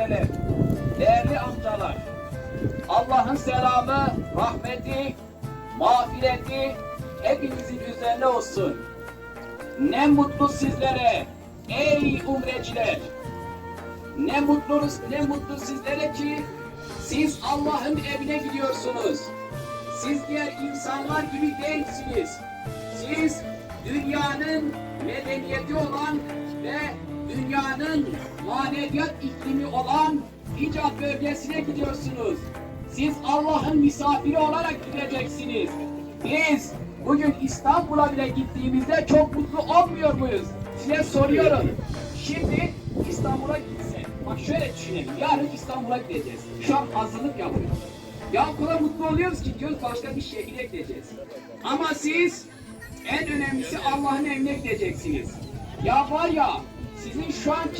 teyzeler, değerli amcalar, Allah'ın selamı, rahmeti, mağfireti hepinizin üzerine olsun. Ne mutlu sizlere ey umreciler. Ne mutlu, ne mutlu sizlere ki siz Allah'ın evine gidiyorsunuz. Siz diğer insanlar gibi değilsiniz. Siz dünyanın medeniyeti olan ve dünyanın maneviyat iklimi olan Hicaz bölgesine gidiyorsunuz. Siz Allah'ın misafiri olarak gideceksiniz. Biz bugün İstanbul'a bile gittiğimizde çok mutlu olmuyor muyuz? Size soruyorum. Şimdi İstanbul'a gitse, bak şöyle düşünelim. Yarın İstanbul'a gideceğiz. Şu an hazırlık yapıyoruz. Ya o kadar mutlu oluyoruz ki diyoruz başka bir şehire gideceğiz. Ama siz en önemlisi Allah'ın evine gideceksiniz. Ya var ya sizin şu anki